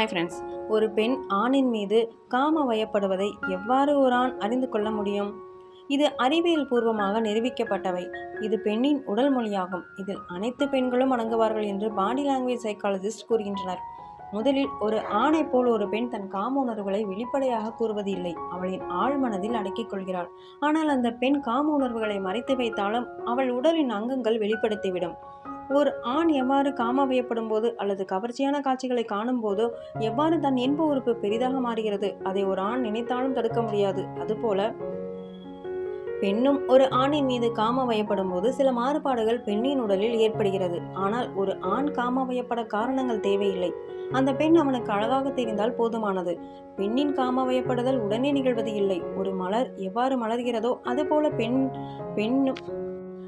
Hi friends ஒரு பெண் ஆணின் மீது காம வயப்படுவதை எவ்வாறு ஒரு ஆண் அறிந்து கொள்ள முடியும்? இது அறிவியல் பூர்வமாக நிரூபிக்கப்பட்டவை. இது பெண்ணின் உடல் மொழியாகும். இதில் அனைத்து பெண்களும் அடங்குவார்கள் என்று பாடி லாங்குவேஜ் சைக்காலஜிஸ்ட் கூறுகின்றனர். முதலில் ஒரு ஆணை போல் ஒரு பெண் தன் காம உணர்வுகளை வெளிப்படையாக கூறுவது இல்லை அவளின் ஆழ்மனதில் அடக்கிக் கொள்கிறாள். ஆனால் அந்த பெண் காம உணர்வுகளை மறைத்து வைத்தாலும் அவள் உடலின் அங்கங்கள் வெளிப்படுத்திவிடும். ஒரு ஆண் எவ்வாறு காமவயப்படும் போது அல்லது கவர்ச்சியான காட்சிகளை காணும் போதோ எவ்வாறு தன் இன்ப உறுப்பு பெரிதாக மாறுகிறது அதை ஒரு ஆண் நினைத்தாலும் தடுக்க முடியாது. அதுபோல பெண்ணும் ஒரு ஆணின் மீது காம வயப்படும் போது சில மாறுபாடுகள் பெண்ணின் உடலில் ஏற்படுகிறது. ஆனால் ஒரு ஆண் காம வயப்பட காரணங்கள் தேவையில்லை. அந்த பெண் அவனுக்கு அழகாக தெரிந்தால் போதுமானது. பெண்ணின் காம வயப்படுதல் உடனே நிகழ்வது இல்லை. ஒரு மலர் எவ்வாறு மலர்கிறதோ அதுபோல பெண் பெண்ணும்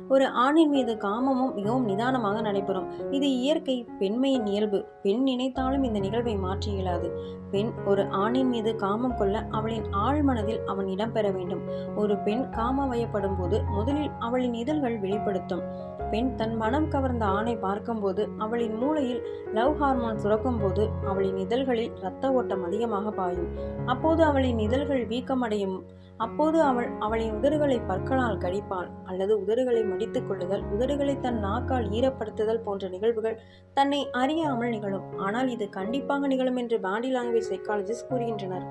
ஒரு ஆணின் மீது காமமும் மிகவும் நிதானமாக நடைபெறும். இது இயற்கை பெண்மையின் இயல்பு. பெண் நினைத்தாலும் இந்த நிகழ்வை மாற்றி இயலாது. பெண் ஒரு ஆணின் மீது காமம் கொள்ள அவளின் ஆழ்மனதில் அவன் இடம்பெற வேண்டும். ஒரு பெண் காம வயப்படும் போது முதலில் அவளின் இதழ்கள் வெளிப்படுத்தும். பெண் தன் மனம் கவர்ந்த ஆணை பார்க்கும்போது அவளின் மூளையில் லவ் ஹார்மோன் சுரக்கும் போது அவளின் இதழ்களில் இரத்த ஓட்டம் அதிகமாக பாயும். அப்போது அவளின் இதழ்கள் வீக்கமடையும். அப்போது அவள் அவளின் உதடுகளை பற்களால் கடிப்பாள் அல்லது உதடுகளை மடித்துக் கொள்ளுதல் உதடுகளை தன் நாக்கால் ஈரப்படுத்துதல் போன்ற நிகழ்வுகள் தன்னை அறியாமல் நிகழும். ஆனால் இது கண்டிப்பாக நிகழும் என்று பாடி லாங்குவேஜ் சைக்காலஜிஸ்ட் கூறுகின்றனர்.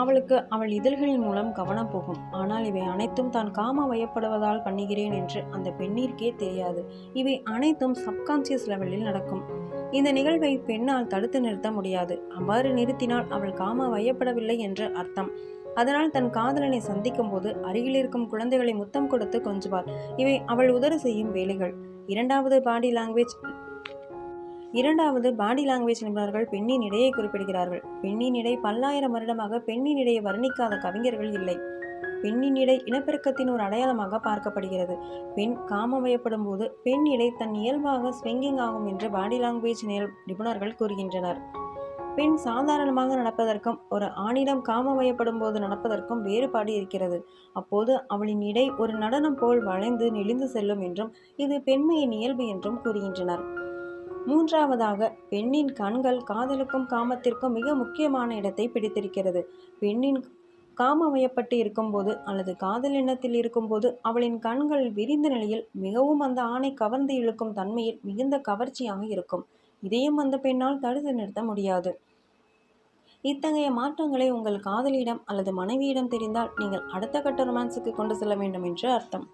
அவளுக்கு அவள் இதழ்களின் மூலம் கவனம் போகும். ஆனால் இவை அனைத்தும் தான் காம வயப்படுவதால் பண்ணுகிறேன் என்று அந்த பெண்ணிற்கே தெரியாது. இவை அனைத்தும் சப்கான்சியஸ் லெவலில் நடக்கும். இந்த நிகழ்வை பெண்ணால் தடுத்து நிறுத்த முடியாது. அவ்வாறு நிறுத்தினால் அவள் காம வயப்படவில்லை என்று அர்த்தம். அதனால் தன் காதலனை சந்திக்கும் போது அருகில் இருக்கும் குழந்தைகளை முத்தம் கொடுத்து கொஞ்சுவாள். இவை அவள் உதறு செய்யும் வேலைகள். இரண்டாவது பாடி லாங்குவேஜ் இரண்டாவது பாடி லாங்குவேஜ் நிபுணர்கள் பெண்ணின் இடையை குறிப்பிடுகிறார்கள். பெண்ணின் இடை பல்லாயிரம் வருடமாக பெண்ணின் இடையை வர்ணிக்காத கவிஞர்கள் இல்லை. பெண்ணின் இடை இனப்பெருக்கத்தின் ஒரு அடையாளமாக பார்க்கப்படுகிறது. பெண் காமமயப்படும் போது பெண் இடை தன் இயல்பாக ஸ்விங்கிங் ஆகும் என்று பாடி லாங்குவேஜ் நிபுணர்கள் கூறுகின்றனர். பெண் சாதாரணமாக நடப்பதற்கும் ஒரு ஆணிடம் காமவயப்படும் போது நடப்பதற்கும் வேறுபாடு இருக்கிறது. அப்போது அவளின் இடை ஒரு நடனம் போல் வளைந்து நெளிந்து செல்லும் என்றும் இது பெண்மையின் இயல்பு என்றும் கூறுகின்றனர். மூன்றாவதாக பெண்ணின் கண்கள் காதலுக்கும் காமத்திற்கும் மிக முக்கியமான இடத்தை பிடித்திருக்கிறது. பெண்ணின் காமமயப்பட்டு இருக்கும்போது அல்லது காதல் எண்ணத்தில் இருக்கும்போது அவளின் கண்கள் விரிந்த நிலையில் மிகவும் அந்த ஆணை கவர்ந்து இழுக்கும் தன்மையில் மிகுந்த கவர்ச்சியாக இருக்கும். இதையும் அந்த பெண்ணால் தடுத்து நிறுத்த முடியாது. இத்தகைய மாற்றங்களை உங்கள் காதலியிடம் அல்லது மனைவியிடம் தெரிந்தால் நீங்கள் அடுத்த கட்ட ரொமான்ஸுக்கு கொண்டு செல்ல வேண்டும் என்று அர்த்தம்.